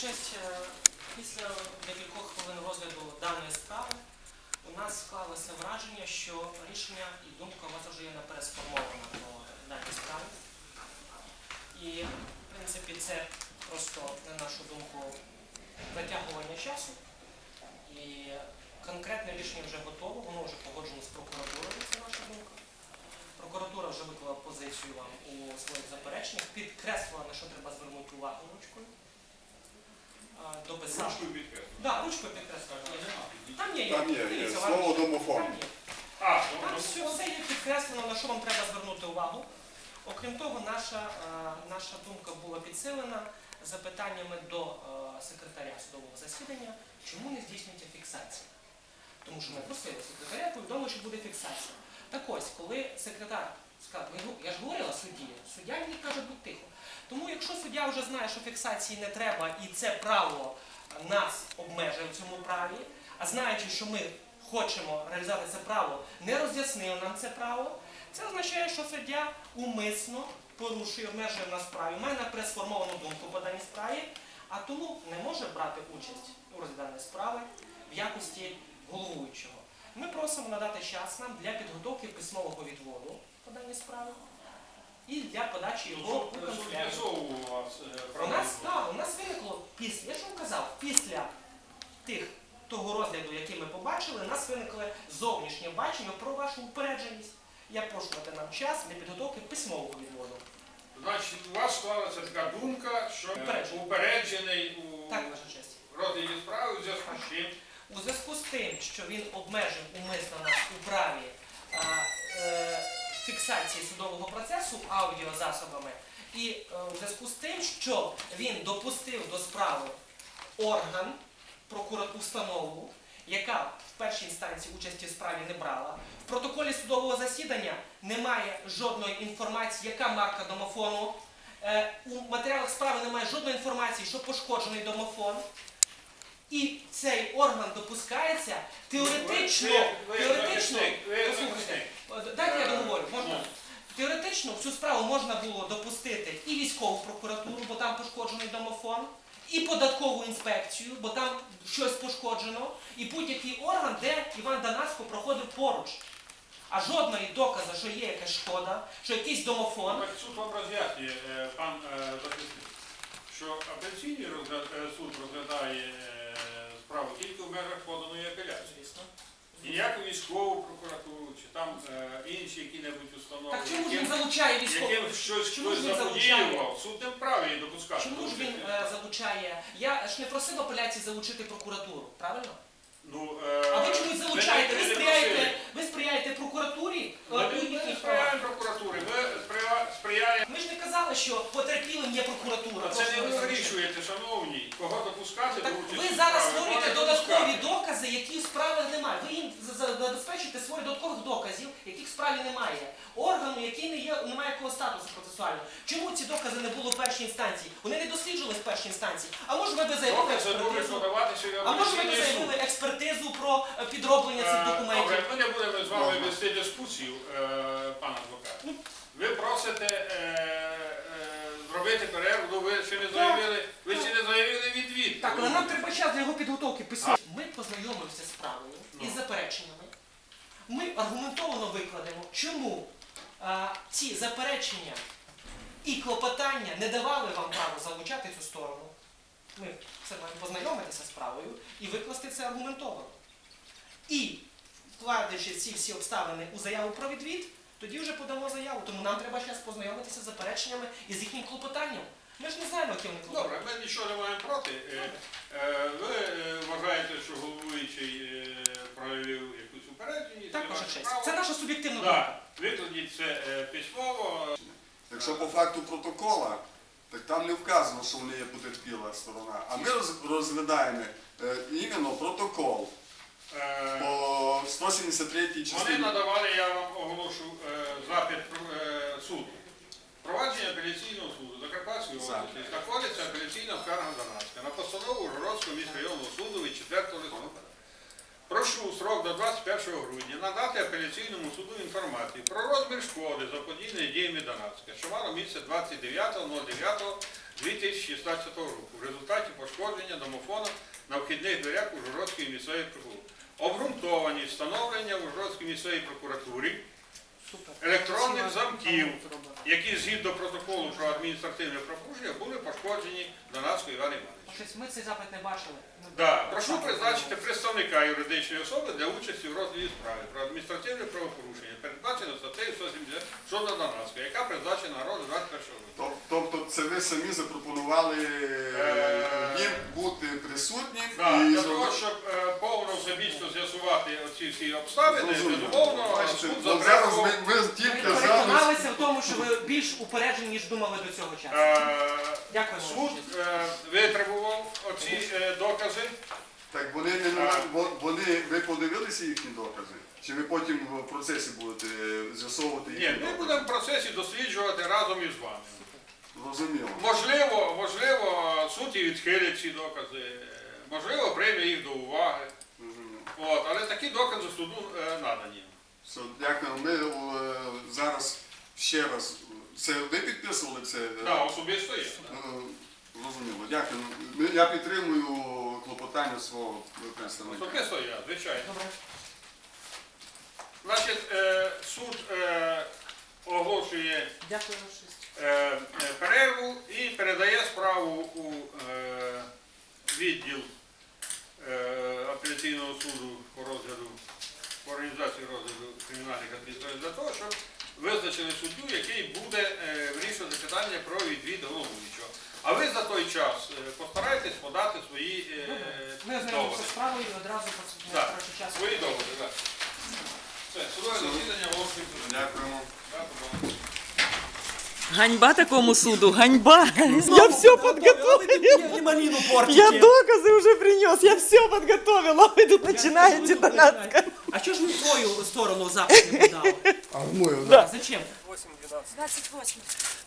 честь, е, після декількох хвилин розгляду даної справи у нас склалося враження, що рішення і думка у вас вже є наперед сформована по даній справі. І, в принципі, це просто, на нашу думку, затягування часу. І конкретне рішення вже готове, воно вже погоджено з прокуратурою, це наша думка. Прокуратура вже виклала позицію вам у своїх запереченнях, підкреслила, на що треба звернути увагу ручкою. А, Дописав. Ручкою підкреслю. Да, ручкою підкреслила. Там є, Там є, є. Дивіться, Слово домофон. Там є. А, Там все, все є підкреслено, на що вам треба звернути увагу. Окрім того, наша, е, наша думка була підсилена запитаннями до е, секретаря судового засідання, чому не здійснюється фіксація. Тому що ми просили секретаря, повідомили, що буде фіксація. Так ось, коли секретар сказав, «Ви я ж говорила судді, суддя мені каже, будь тихо. Тому якщо суддя вже знає, що фіксації не треба, і це право нас обмежує в цьому праві, а знаючи, що ми хочемо реалізувати це право, не роз'яснив нам це право, це означає, що суддя умисно порушує, обмежує нас праві, має наперед сформовану думку по даній справі, а тому не може брати участь у розгляданні справи в якості головуючого. Ми просимо надати час нам для підготовки письмового відводу по даній справі і для подачі його у канцелярію. е, У нас, так, у нас виникло після, я ж вам казав, після тих того розгляду, який ми побачили, у нас виникло зовнішнє бачення про вашу упередженість. Я прошу дати нам час для підготовки письмового відводу. Значить, у вас склалася така думка, що е, Упереджений. упереджений у Так, ваша честь. розгляді справи у зв'язку з чим У зв'язку з тим, що він обмежив умисно нас у праві е, фіксації судового процесу аудіозасобами, і е, у зв'язку з тим, що він допустив до справи орган, прокурат установу, яка в першій інстанції участі в справі не брала. В протоколі судового засідання немає жодної інформації, яка марка домофону. Е, у матеріалах справи немає жодної інформації, що пошкоджений домофон. І цей орган допускається теоретично, теоретично, послухайте, дайте я договорю, можна? Теоретично в цю справу можна було допустити і військову прокуратуру, бо там пошкоджений домофон, і податкову інспекцію, бо там щось пошкоджено, і будь-який орган, де Іван Данаско проходив поруч. А жодної доказу, що є якась шкода, що якийсь домофон. Суд вам роз'яснює, е, пан е, захисник, що апеляційний е, суд розглядає справу тільки в межах поданої апеляції. Звісно. Ніяку військову прокуратуру чи там е, інші які-небудь установи, Так чому ж він яким, залучає військову? яким щось Чому хтось ж він заподіював, суд не вправі її допускати. Чому ж він е, залучає? Я ж не просив апеляції залучити прокуратуру, правильно? Ну, е, А ви чомусь залучаєте? Ви не сприяєте, просили. ви сприяєте прокуратурі? Ми е, у не їхніх сприяємо прокуратурі, ми сприя- сприяємо. Ми ж не казали, що потерпілим є прокуратура. А це Прошу не ви вас вирішуєте, шановні, кого допускати Так участі. ви зараз створюєте кого не додаткові допускати. докази, які в справі немає. Ви їм за- за- забезпечуєте створення додаткових доказів, яких в справі немає. Органу, який не є, не має якого статусу процесуального. Чому ці докази не було в першій інстанції? Вони не досліджувались в першій інстанції. А може ви би заявили Докази експертизу? подаватися і А може ви б апеляційний суд. заявили експертизу про е, підроблення цих Е, документів? Добре, ми не будемо з вами вести дискусію, е, пан адвокат. Ну. Ви просите е, зробити перерву, ну ви ще не заявили, ви ще не заявили відвід. Так, але нам треба час для його підготовки письма. Ми познайомимося з справою Ну. із запереченнями. Ми аргументовано викладемо, чому а, ці заперечення і клопотання не давали вам право залучати цю сторону. Ми це маємо познайомитися з справою і викласти це аргументовано. І вкладаючи ці всі обставини у заяву про відвід, тоді вже подамо заяву. Тому нам треба зараз познайомитися з запереченнями і з їхнім клопотанням. Ми ж не знаємо, які вони клопотання. Добре, ми нічого не маємо проти. Е, е, Ви е, вважаєте, що головуючий е, проявив якусь упередженість? Так, це ваша честь. право. Це наша суб'єктивна думка. Так, викладіть це е, письмово. Якщо по факту протокола, так там не вказано, що вони є потерпіла сторона. А ми роз- розглядаємо е, іменно протокол Е, по 173 Вони частині. надавали, я вам оголошу е, запит е, суду. Провадження апеляційного суду Закарпатської області знаходиться апеляційна скарга Донацька на постанову Ужгородського міськрайонного суду від 4 листопада. Прошу срок до 21 грудня надати апеляційному суду інформацію про розмір шкоди заподійної діями Донацька, що мало місце 29.09.2016 року в результаті пошкодження домофону на вхідних дверях Ужгородської місцевої прокуратури. Обґрунтовані встановлення в Ужгородській місцевій прокуратурі. Електронних замків, які згідно протоколу про адміністративне правопорушення були пошкоджені Донацькою Іван Іванович. Щось ми цей запит не бачили. Ми Да, прошу призначити представника юридичної особи для участі в розгляді справи про адміністративне правопорушення, передбачено статтею 170 щодо Донацької, яка призначена на розгляд 21 липня. Тобто це ви самі запропонували Е, їм бути присутнім Да, і для того, щоб е, всебічно з'ясувати оці всі обставини, безумовно, суд зараз ми, ми Ми тільки зараз. переконалися в тому, що ви більш упереджені, ніж думали до цього часу. Е, Дякую. Суд е, витребував оці е, докази. Так вони не А. вон- вони ви подивилися їхні докази? Чи ви потім в процесі будете з'ясовувати їхні Ні, ми докази? будемо в процесі досліджувати разом із вами. Зрозуміло. Можливо, можливо, суд і відхилить ці докази, е, можливо, прийме їх до уваги. От, але такі докази суду е, надані. Все, дякую. Ми е, зараз ще раз. Це ви підписували це? Так, особисто є. е, Зрозуміло, дякую. Я підтримую клопотання свого представника. Особисто я, звичайно. Добре. Значить, е, суд е, оголошує Дякую, перерву і передає справу час е, постарайтесь подати свої е, Ми ознайомимося доводи. з справою і одразу по Так, коротше часу. Свої доводи, так. Все, судове засідання оголошується. Дякуємо. Так, будь ласка. Ганьба такому суду, ганьба. Я все подготовила. Вы малину портите. Я доказы уже принес, я все подготовила. Вы тут начинаете донатска. А чого ж ви в твою сторону запит не подали? А в мою, Да. Зачем? 28.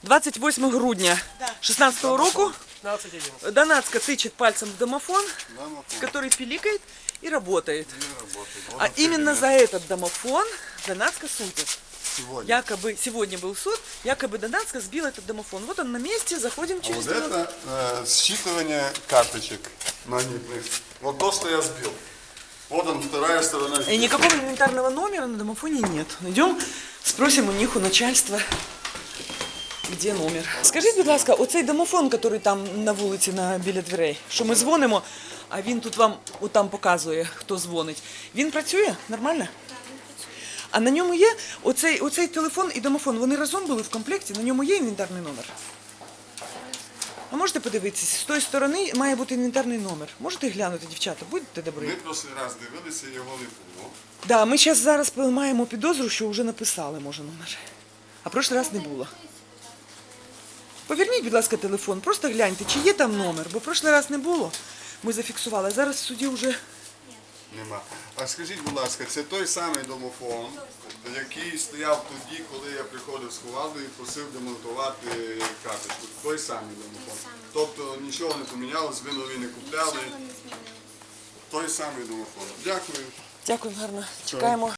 28 грудня 16 року 15 11. Донатска тычет пальцем в домофон, Домофон. который пиликает и работает. Не работает. Вот А это именно именно. за этот домофон Донатска судит. Сегодня. Якобы сегодня был суд, якобы Донатска сбил этот домофон. Вот он на месте, заходим А через вот минуту. это э, считывание карточек магнитных. Вот то, что я сбил. Вот он, вторая сторона. И никакого инвентарного номера на домофоне нет. Идем, спросим у них, у начальства, где номер. Скажіть, будь ласка, оцей домофон, який там на вулиці на, біля дверей, що ми дзвонимо, а він тут вам отам показує, хто дзвонить. Він працює нормально? А на ньому є оцей, оцей телефон і домофон, вони разом були в комплекті, на ньому є інвентарний номер. А можете подивитися, з тої сторони має бути інвентарний номер. Можете глянути, дівчата, будьте добрі. Ми прошлий раз дивилися, його не було. Да, ми зараз зараз маємо підозру, що вже написали, може, номер. А прошлий раз не було. Поверніть, будь ласка, телефон, просто гляньте, чи є там номер, бо прошлий раз не було. Ми зафіксували, а зараз в суді вже. Нема. А скажіть, будь ласка, це той самий домофон, який стояв тоді, коли я приходив з Ховалдою і просив демонтувати карточку. Той самий домофон. Тобто нічого не помінялось, ви нові не купляли. Той самий домофон. Дякую. Дякую, гарно. Чекаємо.